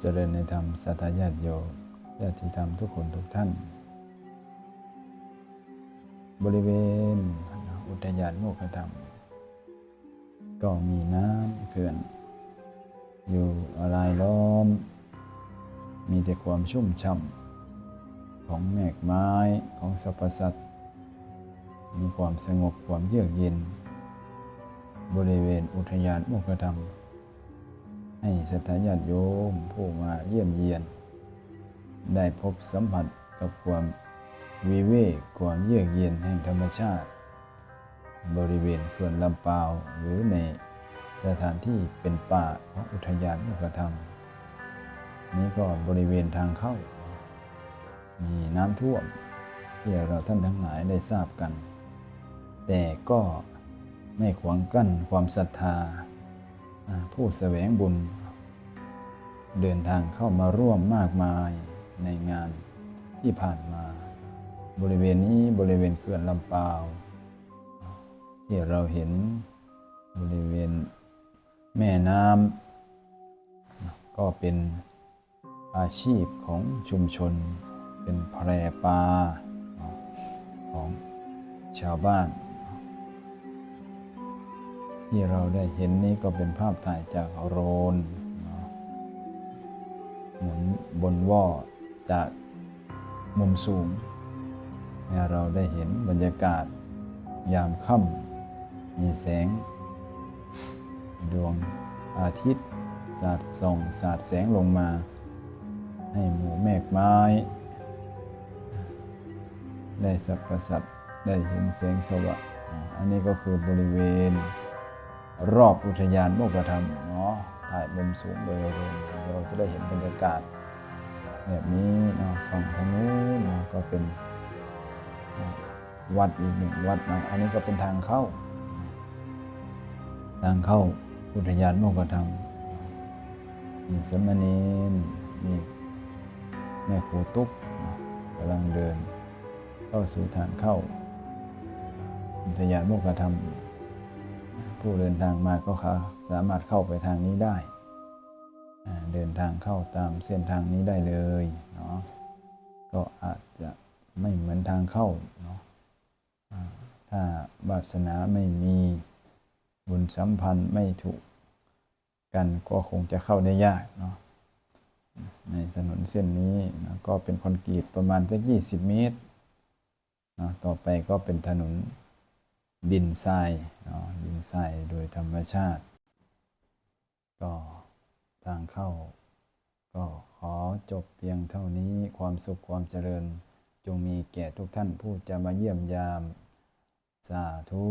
เจริญในธรรมสัตยาติโยญาติธรรมทุกคนทุกท่าน บริเวณอุทยานโมกขธรรม ก็มีน้ำเขื่อน อยู่รายล้อม มีแต่ความชุ่มช่ำของแมกไม้ของสรรพสัตว์ มีความสงบความเยือกเย็น บริเวณอุทยานโมกขธรรม ให้สัทธาญาติโยมผู้มาเยี่ยมเยียน ได้พบสัมผัสกับความวิเวกความเยือกเย็นแห่งธรรมชาติ บริเวณเขื่อนลำปาวหรือในสถานที่เป็นป่าของอุทยานมุกธรรม นี้ก็บริเวณทางเข้า มีน้ำท่วมที่เราท่านทั้งหลายได้ทราบกัน แต่ก็ไม่ขวางกั้นความศรัทธา ผู้แสวงบุญ เดินทางเข้ามาร่วมมากมายในงานที่ผ่านมา บริเวณนี้บริเวณเขื่อนลำปาวที่เราเห็นบริเวณแม่น้ำก็เป็นอาชีพของชุมชน เป็นแพรปลาของชาวบ้าน ที่เราได้เห็นนี้ก็เป็นภาพถ่ายจากโรนหมุนบนว่อจากมุมสูงให้เราได้เห็นบรรยากาศ ยามค่ำมีแสง ดวงอาทิตย์ สาดส่องสาดแสงลงมา ให้หมู่เมฆไม้ ได้สรรพสัตได้เห็นแสงสว่างอันนี้ก็คือบริเวณ รอบอุทยานโมกขธรรมเนาะถ่ายมุมสูงโดยรวมเราจะได้เห็นบรรยากาศ แบบนี้เนาะฝั่งทางนู้นเนาะก็เป็นวัดอีกหนึ่งวัดนะอันนี้ก็เป็นทางเข้า ทางเข้าอุทยานโมกขธรรมมีสมณีนมีแม่ครูตุ๊กกำลังเดิน เข้าสู่ทางเข้าอุทยานโมกขธรรม ผู้เดินทางมาก็สามารถเข้าไปทางนี้ได้ เดินทางเข้าตามเส้นทางนี้ได้เลยเนาะก็อาจจะไม่เหมือนทางเข้าเนาะถ้าบาสนาไม่มีบุญสัมพันธ์ไม่ถูกกันก็คงจะเข้าได้ยากเนาะในถนนเส้นนี้นะก็เป็นคอนกรีตประมาณสัก 20 เมตรเนาะต่อไปก็เป็นถนน ดินทรายดินทรายโดยธรรมชาติ ก็ทางเข้า ก็ขอจบเพียงเท่านี้ความสุขความเจริญ จงมีแก่ทุกท่านผู้จะมาเยี่ยมยาม สาธุ